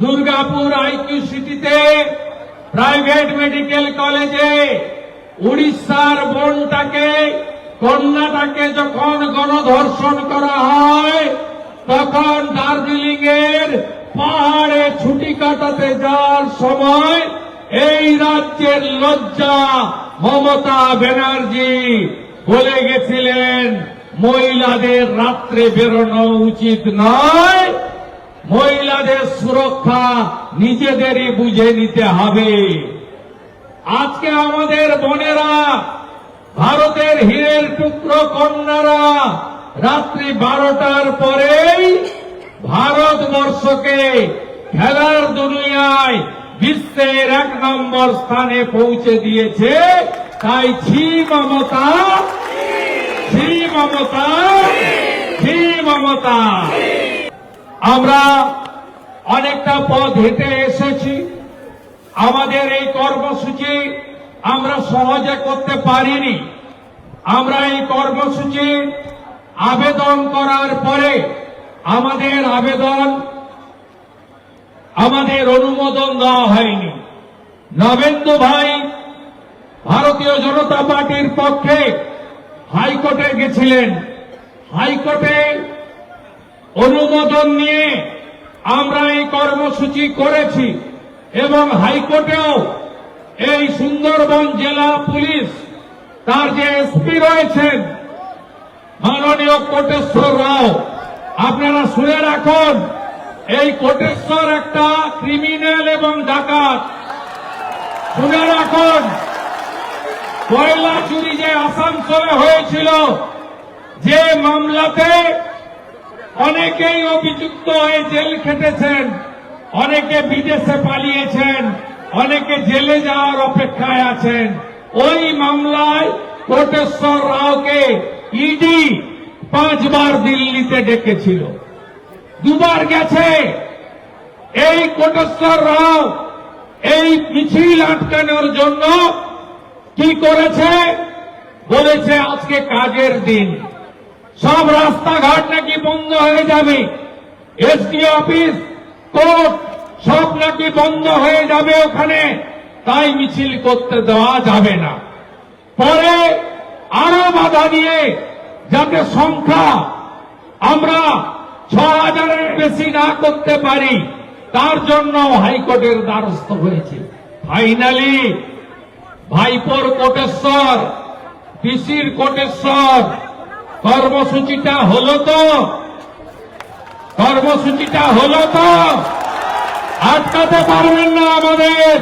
Durgapur IQ সিটিতে private medical কলেজে উড়িষ্যার বোনটাকে, কন্যাটাকে যখন গণধর্ষণ করা হয়, তখন দার্জিলিং এর পাহাড়ে ছুটি কাটাতে যাওয়ার সময় এই রাজ্যের লজ্জা মমতা ব্যানার্জি বলে গেছিলেন, মহিলাদের রাত্রে বেরোনো উচিত নয়। মহিলাদের সুরক্ষা নিজেদেরই বুঝে নিতে হবে। আজকে আমাদের বোনেরা, ভারতের হীরের টুকরো কন্যারা, রাত্রি বারোটার পরেই ভারতবর্ষকে খেলার দুনিয়ায় বিশ্বের এক নম্বর স্থানে পৌঁছে দিয়েছে। তাই ছি মমতা ছি মমতা ছি মমতা। আমরা অনেকটা পথ হেঁটে এসেছি। আমাদের এই কর্মসূচি আমরা সহজে করতে পারিনি। আমরা এই কর্মসূচি আবেদন করার পরে আমাদের আবেদন, আমাদের অনুমোদন দেওয়া হয়নি। নবেন্দু ভাই ভারতীয় জনতা পার্টির পক্ষে হাইকোর্টে গেছিলেন। হাইকোর্টে অনুমোদন নিয়ে আমরা এই কর্মসূচি করেছি এবং হাইকোর্টেও এই সুন্দরবন জেলা পুলিশ তার যে এসপি রয়েছেন মাননীয় কোটেশ্বর রাও, আপনারা শুনে রাখুন, এই কোটেশ্বর একটা ক্রিমিনাল এবং ডাকাত। শুনে রাখুন কয়লা চুরি যে আসানসোলে হয়েছিল, যে মামলাতে অনেকেই অভিযুক্ত হয়ে জেল খেটেছেন, অনেকে বিদেশে পালিয়েছেন, অনেকে জেলে যাওয়ার অপেক্ষায় আছেন। ওই মামলায় কোটেশ্বর রাওকে ইডি পাঁচবার দিল্লিতে ডেকেছিল। দুবার গেছে। এই কোটেশ্বর রাও এই মিছিল আটকানোর জন্য কি করেছে? বলেছে আজকে কাজের দিন। সব রাস্তাঘাট নাকি বন্ধ হয়ে যাবে। এসডি অফিস কোর্ট সব নাকি বন্ধ হয়ে যাবে ওখানে। তাই মিছিল করতে দেওয়া যাবে না। পরে আরও বাধা দিয়ে যাতে সংখ্যা আমরা ছ হাজারের বেশি না করতে পারি, তার জন্য হাইকোর্টের দ্বারস্থ হয়েছে। ফাইনালি ভাইপোর কোটেশ্বর, পিসির কোটেশ্বর কর্মসূচিটা হলো তো। কর্মসূচিটা হলো তো। আটকাতে পারবেন না আমাদের।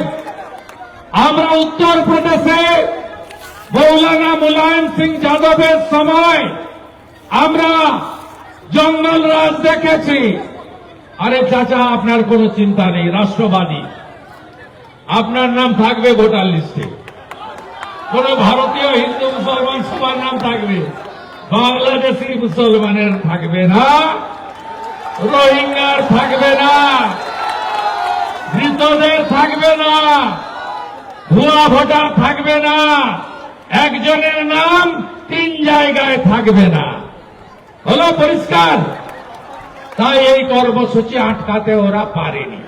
আমরা উত্তরপ্রদেশে মৌলানা মুলায়ম সিং যাদবের সময় আমরা জঙ্গল রাজ দেখেছি। আরে চাচা, আপনার কোনো চিন্তা নেই, রাষ্ট্রবাদী। আপনার নাম থাকবে ভোটার লিস্টে। কোন ভারতীয়, হিন্দু, মুসলমান, সবার নাম থাকবে। বাংলাদেশি মুসলমানের থাকবে না, রোহিঙ্গার থাকবে না মৃতদের থাকবে না, ভুয়া ভোটার থাকবে না, একজনের নাম তিন জায়গায় থাকবে না। হলো পরিষ্কার? তাই এই কর্মসূচি আটকাতে ওরা পারেনি।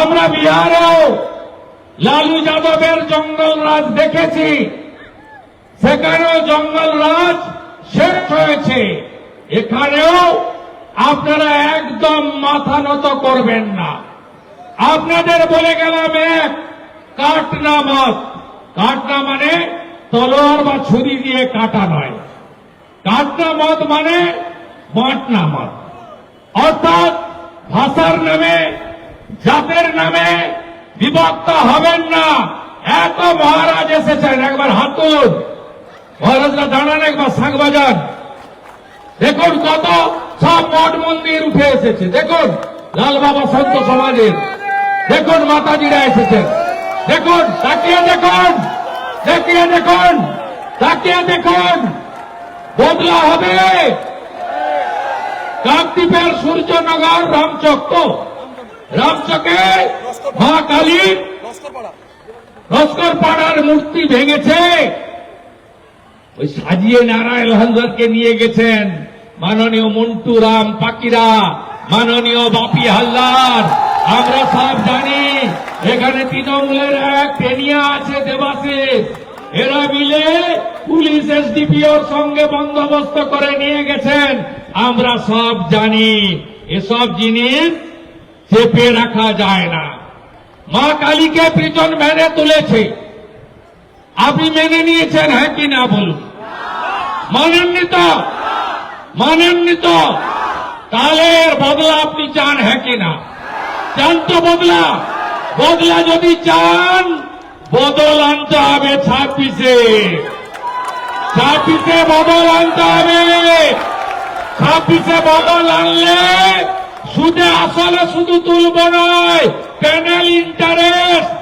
আমরা বিহারেও লালু যাদবের জঙ্গল রাজ দেখেছি। সেখানেও জঙ্গল রাজ শেষ হয়েছে, এখানেও আপনারা একদম মাথা নত করবেন না। আপনাদের বলে গেলাম এক, কাটনা মত কাটনা মানে তলোয়ার বা ছুরি দিয়ে কাটা নয়। কাটনা মত মানে বাঁটনা মত অর্থাৎ ভাষার নামে, জাতের নামে বিভক্ত হবেন না। এত মহারাজ এসেছেন, একবার হাতুন মহারাজরা দাঁড়ান একবার শাঁখ বাজান দেখুন কত সব মঠ মন্দির উঠে এসেছে। দেখুন লাল বাবা সন্ত সমাজের। দেখুন মাতাজিরা এসেছেন। দেখুন তাকিয়ে দেখুন তাকিয়ে দেখুন তাকিয়ে দেখুন। বদলা হবে। কাকদ্বীপের সূর্যনগর রামচক্র। রামচকে মা কালী লস্কর পাড়ার মূর্তি ভেঙেছে। ওই সাজিয়ে নারায়ণ হালদারকে নিয়ে গেছেন। মাননীয় মন্টু রাম পাকিরা, মাননীয় বাপি হালদার, আমরা সব জানি, এখানে তৃণমূলের এক টেনিয়া আছে দেবাশিস। এরা মিলে পুলিশ এসডিপিওর সঙ্গে বন্দোবস্ত করে নিয়ে গেছেন। আমরা সব জানি, এসব জিনিস চেপে রাখা যায় না। মা কালীকে প্রিজন ভ্যানে তুলেছে। আপনি মেনে নিয়েছেন হ্যাঁ কি না বলুন? মানেননি তো মানেননি তো বদলা আপনি চান হ্যাঁ কি না? চান তো বদলা। বদলা যদি চান, বদল আনতে হবে ছাব্বিশে। ছাব্বিশে বদল আনতে হবে। ছাব্বিশে বদল আনলে সুদে আসলে শুধু তুলব নয় প্যানেল ইন্টারেস্ট